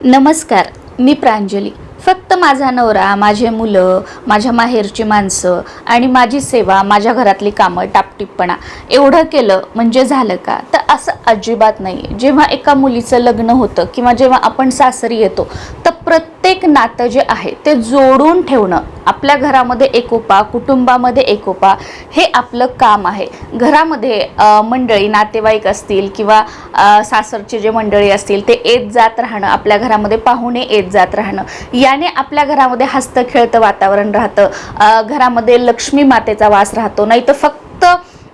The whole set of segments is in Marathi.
नमस्कार मी प्रांजली. फक्त माझा नवरा माझे मुलं माझ्या माहेरची माणसं आणि माझी सेवा माझ्या घरातली कामं टापटिपणा एवढं केलं म्हणजे झालं का? तर असं अजिबात नाही. जेव्हा एका मुलीचं लग्न होतं किंवा जेव्हा आपण सासरी येतो तर प्रत्येक नातं जे आहे ते जोडून ठेवणं आपल्या घरामध्ये एकोपा कुटुंबामध्ये एकोपा हे आपलं काम आहे. घरामध्ये मंडळी नातेवाईक असतील किंवा सासरचे जे मंडळी असतील ते येत जात राहणं आपल्या घरामध्ये पाहुणे येत जात राहणं याने आपल्या घरामध्ये हस्तखेळतं वातावरण राहतं. घरामध्ये लक्ष्मी मातेचा वास राहतो नाही तर फक्त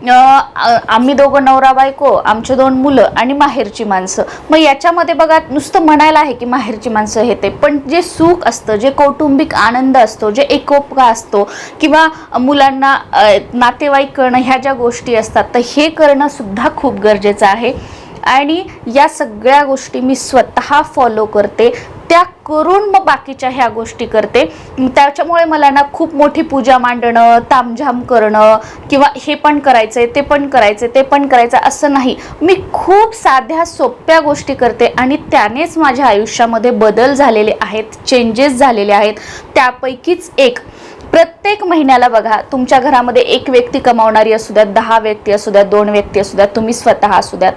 आम्ही दोघं नवरा बायको आमचे दोन मुलं आणि माहेरची माणसं. मग याच्यामध्ये बघा नुसतं म्हणायला आहे की माहेरची माणसं हे ते पण जे सुख असतं जे कौटुंबिक आनंद असतो जे एकोपका असतो किंवा मुलांना नातेवाईक करणं ह्या ज्या गोष्टी असतात तर हे करणं सुद्धा खूप गरजेचं आहे. आणि या सगळ्या गोष्टी मी स्वतः फॉलो करते. त्या करून मग बाकीच्या ह्या गोष्टी करते. त्याच्यामुळे मला ना खूप मोठी पूजा मांडणं तामझाम करणं किंवा हे पण करायचंय ते पण करायचं ते पण करायचं असं नाही. मी खूप साध्या सोप्या गोष्टी करते आणि त्यानेच माझ्या आयुष्यामध्ये बदल झालेले आहेत चेंजेस झालेले आहेत. त्यापैकीच एक प्रत्येक महिन्याला बघा तुमच्या घरामध्ये एक व्यक्ती कमावणारी असू द्यात दहा व्यक्ती असू द्यात दोन व्यक्ती असू द्यात तुम्ही स्वतः असू द्यात.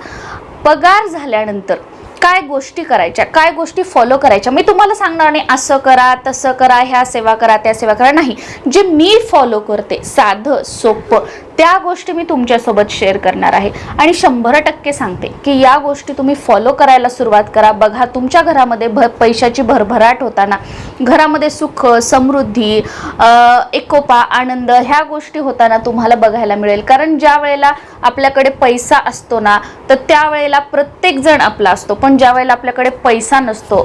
पगार झाल्यानंतर काय गोष्टी करायच्या काय गोष्टी फॉलो करायच्या? मी तुम्हाला सांगणार नाही असं करा तसं करा ह्या सेवा करा त्या सेवा करा. नाही जे मी फॉलो करते साधं सोपं त्या गोष्टी मी तुमच्यासोबत शेअर करणार आहे. आणि शंभर टक्के सांगते की या गोष्टी तुम्ही फॉलो करायला सुरुवात करा. बघा तुमच्या घरामध्ये भ पैशाची भरभराट होताना घरामध्ये सुख समृद्धी एकोपा आनंद ह्या गोष्टी होताना तुम्हाला बघायला मिळेल. कारण ज्या वेळेला आपल्याकडे पैसा असतो ना तर त्यावेळेला प्रत्येक जण आपला असतो. पण ज्या वेळेला आपल्याकडे पैसा नसतो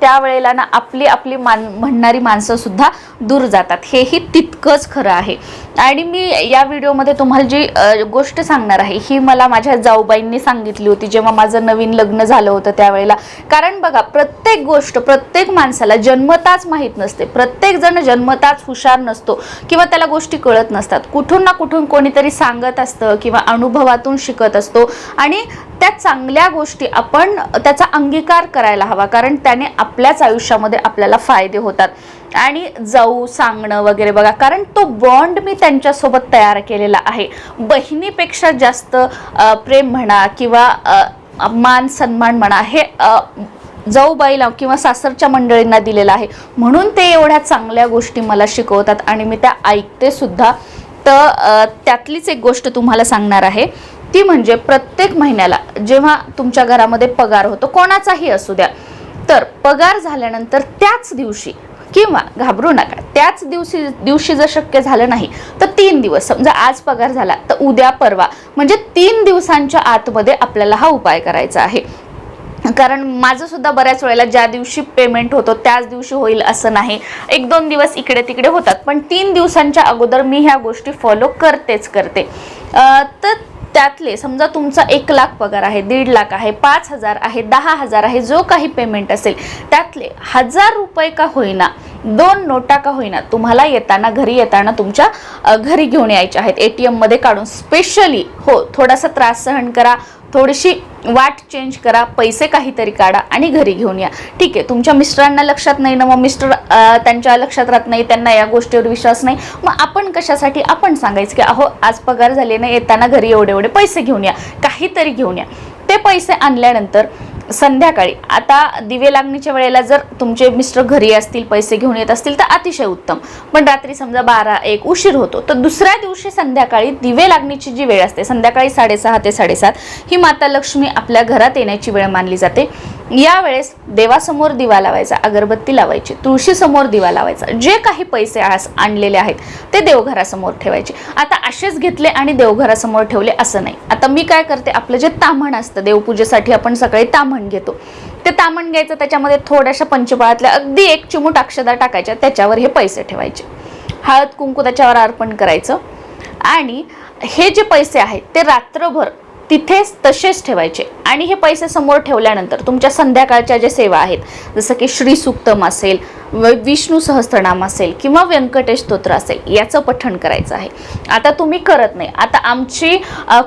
त्यावेळेला ना आपली आपली मान म्हणणारी माणसंसुद्धा दूर जातात. हेही तितकंच खरं आहे. आणि मी या व्हिडिओमध्ये तुम्हाला जी गोष्ट सांगणार आहे ही मला माझ्या जाऊबाईंनी सांगितली होती जेव्हा माझं नवीन लग्न झालं होतं त्यावेळेला. कारण बघा प्रत्येक गोष्ट प्रत्येक माणसाला जन्मताच माहीत नसते. प्रत्येक जण जन्मताच हुशार नसतो किंवा त्याला गोष्टी कळत नसतात. कुठून ना कुठून कोणीतरी सांगत असतं किंवा अनुभवातून शिकत असतो. आणि त्या चांगल्या गोष्टी आपण त्याचा अंगीकार करायला हवा कारण त्याने आपल्याच आयुष्यामध्ये आपल्याला फायदे होतात. आणि जाऊ सांगणं वगैरे बघा कारण तो बॉन्ड मी त्यांच्यासोबत तयार केलेला आहे. बहिणीपेक्षा जास्त प्रेम म्हणा किंवा मान सन्मान म्हणा हे जाऊबाईला किंवा सासरच्या मंडळींना दिलेलं आहे. म्हणून ते एवढ्या चांगल्या गोष्टी मला शिकवतात आणि मी त्या ऐकते सुद्धा तर त्यातलीच एक गोष्ट तुम्हाला सांगणार आहे. ती म्हणजे प्रत्येक महिन्याला जेव्हा तुमच्या घरामध्ये पगार होतो कोणाचाही असू द्या तर पगार झाल्यानंतर त्याच दिवशी किंवा घाबरू नका त्याच दिवशी दिवशी जर शक्य झालं नाही तर तीन दिवस समजा आज पगार झाला तर उद्या परवा म्हणजे तीन दिवसांच्या आतमध्ये आपल्याला हा उपाय करायचा आहे. कारण माझं सुद्धा बऱ्याच वेळेला ज्या दिवशी पेमेंट होतो त्याच दिवशी होईल असं नाही. एक दोन दिवस इकडे तिकडे होतात पण तीन दिवसांच्या अगोदर मी ह्या गोष्टी फॉलो करतेच करते. तर त्यातले समजा तुमचा एक लाख पगार आहे दीड लाख आहे पाच हजार आहे दहा हजार आहे जो काही पेमेंट असेल त्यातले हजार रुपये का होईना दोन नोटा का होईना तुम्हाला येताना घरी येताना तुमच्या घरी घेऊन यायच्या आहेत. ए टी एममध्ये काढून स्पेशली हो थोडासा त्रास सहन करा थोडीशी वाट चेंज करा पैसे काहीतरी काढा आणि घरी घेऊन या. ठीक आहे तुमच्या मिस्टरांना लक्षात नाही ना मग मिस्टर त्यांच्या लक्षात राहत नाही त्यांना या गोष्टीवर विश्वास नाही. मग आपण कशासाठी आपण सांगायचं की अहो आज पगार झाले ना येताना घरी एवढे एवढे पैसे घेऊन या काहीतरी घेऊन या. ते पैसे आणल्यानंतर संध्याकाळी. आता दिवे लागणीच्या वेळेला जर तुमचे मिस्टर घरी असतील पैसे घेऊन येत असतील तर अतिशय उत्तम. पण रात्री समजा बारा एक उशीर होतो तर दुसऱ्या दिवशी संध्याकाळी दिवे लागणीची जी वेळ असते संध्याकाळी साडेसहा ते साडेसात ही माता लक्ष्मी आपल्या घरात येण्याची वेळ मानली जाते. यावेळेस देवासमोर दिवा लावायचा अगरबत्ती लावायची तुळशीसमोर दिवा लावायचा जे काही पैसे आज आणलेले आहेत ते देवघरासमोर ठेवायचे. आता असेच घेतले आणि देवघरासमोर ठेवले असं नाही. आता मी काय करते आपलं जे ताम्हण असतं देवपूजेसाठी आपण सकाळी ताम्हण घेतो. ते ताम्हण घ्यायचं त्याच्यामध्ये थोड्याशा पंचपाळातल्या अगदी एक चिमूट अक्षदा टाकायच्या त्याच्यावर हे पैसे ठेवायचे. हळद कुंकू त्याच्यावर अर्पण करायचं. आणि हे जे पैसे आहेत ते रात्रभर तिथेच तसेच ठेवायचे. आणि हे पैसे समोर ठेवल्यानंतर तुमच्या संध्याकाळच्या ज्या सेवा आहेत जसं की श्री सुक्तम असेल व विष्णू सहस्त्रनाम असेल किंवा व्यंकटेश स्तोत्र असेल याचं पठण करायचं आहे. आता तुम्ही करत नाही. आता आमची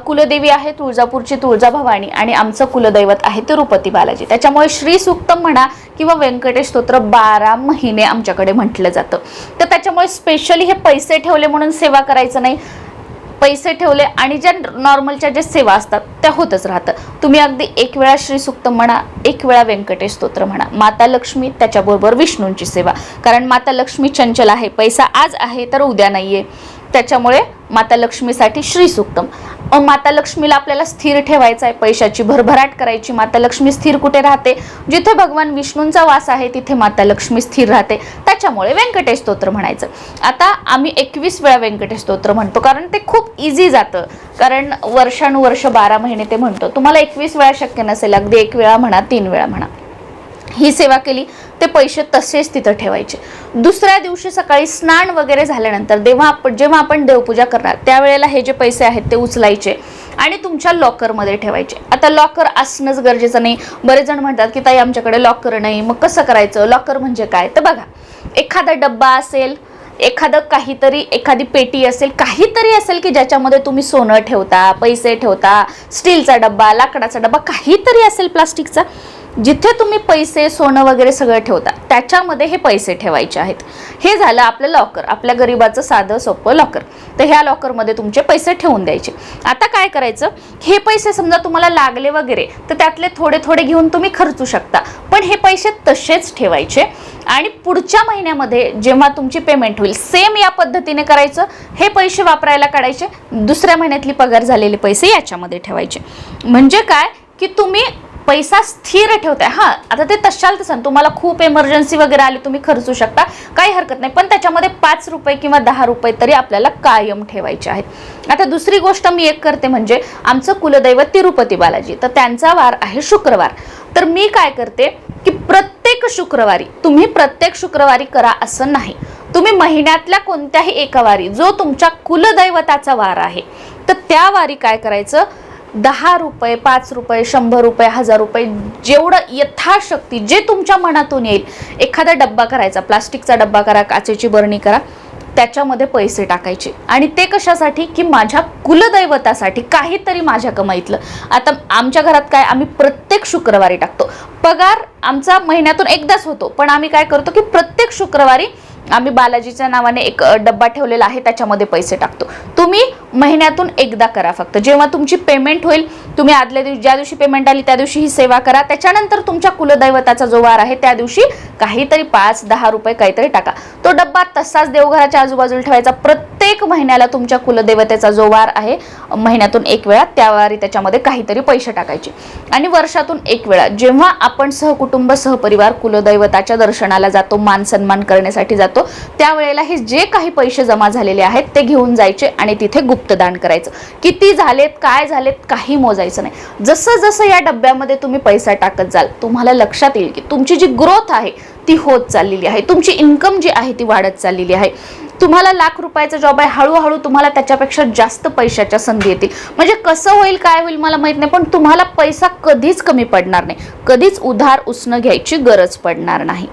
कुलदेवी आहे तुळजापूरची तुळजाभवानी आणि आमचं कुलदैवत आहे तिरुपती बालाजी. त्याच्यामुळे श्री सुक्तम म्हणा किंवा व्यंकटेश स्तोत्र बारा महिने आमच्याकडे म्हटलं जातं. तर त्याच्यामुळे स्पेशली हे पैसे ठेवले म्हणून सेवा करायचं नाही. पैसे ठेवले आणि ज्या नॉर्मलच्या ज्या सेवा असतात त्या होतच राहतं तुम्ही अगदी एक वेळा श्री सुक्त म्हणा एक वेळा व्यंकटेश स्तोत्र म्हणा. माता लक्ष्मी त्याच्याबरोबर विष्णूंची सेवा. कारण माता लक्ष्मी चंचल आहे पैसा आज आहे तर उद्या नाही आहे त्याच्यामुळे माता लक्ष्मीसाठी श्री सुक्तम. माता लक्ष्मीला आपल्याला स्थिर ठेवायचं आहे पैशाची भरभराट करायची माता लक्ष्मी स्थिर कुठे राहते? जिथे भगवान विष्णूंचा वास आहे तिथे माता लक्ष्मी स्थिर राहते. त्याच्यामुळे व्यंकटेश स्तोत्र म्हणायचं. आता आम्ही एकवीस वेळा व्यंकटेश स्तोत्र म्हणतो कारण ते खूप इझी जातं. कारण वर्षानुवर्ष बारा महिने ते म्हणतो तुम्हाला एकवीस वेळा शक्य नसेल अगदी एक वेळा म्हणा तीन वेळा म्हणा. ही सेवा केली ते पैसे तसेच तिथं ठेवायचे. दुसऱ्या दिवशी सकाळी स्नान वगैरे झाल्यानंतर जेव्हा आपण जेव्हा आपण देवपूजा करणार त्यावेळेला हे जे पैसे आहेत ते उचलायचे आणि तुमच्या लॉकरमध्ये ठेवायचे. आता लॉकर असणंच गरजेचं नाही. बरेच जण म्हणतात की ताई आमच्याकडे लॉकर नाही. मग कसं करायचं? लॉकर म्हणजे काय? तर बघा एखादा डब्बा असेल एखादं काहीतरी एखादी पेटी असेल काहीतरी असेल की ज्याच्यामध्ये तुम्ही सोनं ठेवता पैसे ठेवता स्टीलचा डब्बा लाकडाचा डब्बा काहीतरी असेल प्लास्टिकचा जिथे तुम्ही पैसे सोनं वगैरे सगळं ठेवता त्याच्यामध्ये हे पैसे ठेवायचे आहेत. हे झालं आपलं लॉकर आपल्या गरिबाचं साधं सोपं लॉकर तर ह्या लॉकरमध्ये तुमचे पैसे ठेवून द्यायचे. आता काय करायचं? हे पैसे समजा तुम्हाला लागले वगैरे तर त्यातले थोडे थोडे घेऊन तुम्ही खर्चू शकता. पण हे पैसे तसेच ठेवायचे. आणि पुढच्या महिन्यामध्ये जेव्हा तुमची पेमेंट होईल सेम या पद्धतीने करायचं. हे पैसे वापरायला काढायचे. दुसऱ्या महिन्यातली पगार झालेले पैसे याच्यामध्ये ठेवायचे. म्हणजे काय? की तुम्ही पैसा स्थिर ठेवताय. हां आता ते तशाल तसं तुम्हाला खूप एमर्जन्सी वगैरे आली तुम्ही खर्चू शकता. काही हरकत नाही. पण त्याच्यामध्ये पाच रुपये किंवा दहा रुपये तरी आपल्याला कायम ठेवायचे आहेत. आता दुसरी गोष्ट मी एक करते म्हणजे आमचं कुलदैवत तिरुपती बालाजी. तर त्यांचा वार आहे शुक्रवार. तर मी काय करते की प्रत्येक शुक्रवारी तुम्ही प्रत्येक शुक्रवारी करा असं नाही. तुम्ही महिन्यातल्या कोणत्याही एका वारी जो तुमच्या कुलदैवताचा वार आहे तर त्या वारी काय करायचं? दहा रुपये पाच रुपये शंभर रुपये हजार रुपये जेवढं यथाशक्ती जे तुमच्या मनातून येईल एखादा डब्बा करायचा प्लास्टिकचा डब्बा करा काचेची बरणी करा त्याच्यामध्ये पैसे टाकायचे. आणि ते कशासाठी? की माझ्या कुलदैवतासाठी काहीतरी माझ्या कमाईतलं आता आमच्या घरात काय? आम्ही प्रत्येक शुक्रवारी टाकतो. पगार आमचा महिन्यातून एकदाच होतो. पण आम्ही काय करतो की प्रत्येक शुक्रवारी आम्ही बालाजीच्या नावाने एक डब्बा ठेवलेला आहे त्याच्यामध्ये पैसे टाकतो. तुम्ही महिन्यातून एकदा करा फक्त. जेव्हा तुमची पेमेंट होईल तुम्ही आदल्या दिवशी ज्या दिवशी पेमेंट आली त्या दिवशी ही सेवा करा. त्याच्यानंतर तुमच्या कुलदैवताचा जो वार आहे त्या दिवशी काहीतरी पाच दहा रुपये काहीतरी टाका. तो डब्बा तसाच देवघराच्या आजूबाजूला ठेवायचा. प्रत्येक महिन्याला तुमच्या कुलदैवतेचा जो वार आहे महिन्यातून एक वेळा त्या वारी त्याच्यामध्ये काहीतरी पैसे टाकायचे. आणि वर्षातून एक वेळा जेव्हा आपण सहकुटुंब सहपरिवार कुलदैवताच्या दर्शनाला जातो मान सन्मान करण्यासाठी जातो त्यावेळेला हे जे काही पैसे जमा झालेले आहेत ते घेऊन जायचे आणि तिथे गुप्तदान करायचं. किती झालेत काय झालेत काही मोजायचं नाही. जसं जसं या डब्यामध्ये तुम्ही पैसा टाकत जाल तुम्हाला लक्षात येईल की तुमची जी ग्रोथ आहे ती होत चाललेली आहे. तुमची इन्कम जी आहे ती वाढत चाललेली आहे. तुम्हाला लाख रुपयाचा जॉब आहे हळूहळू तुम्हाला त्याच्यापेक्षा जास्त पैशाच्या संधी येतील. म्हणजे कसं होईल काय होईल मला माहीत नाही पण तुम्हाला पैसा कधीच कमी पडणार नाही. कधीच उधार उसणं घ्यायची गरज पडणार नाही.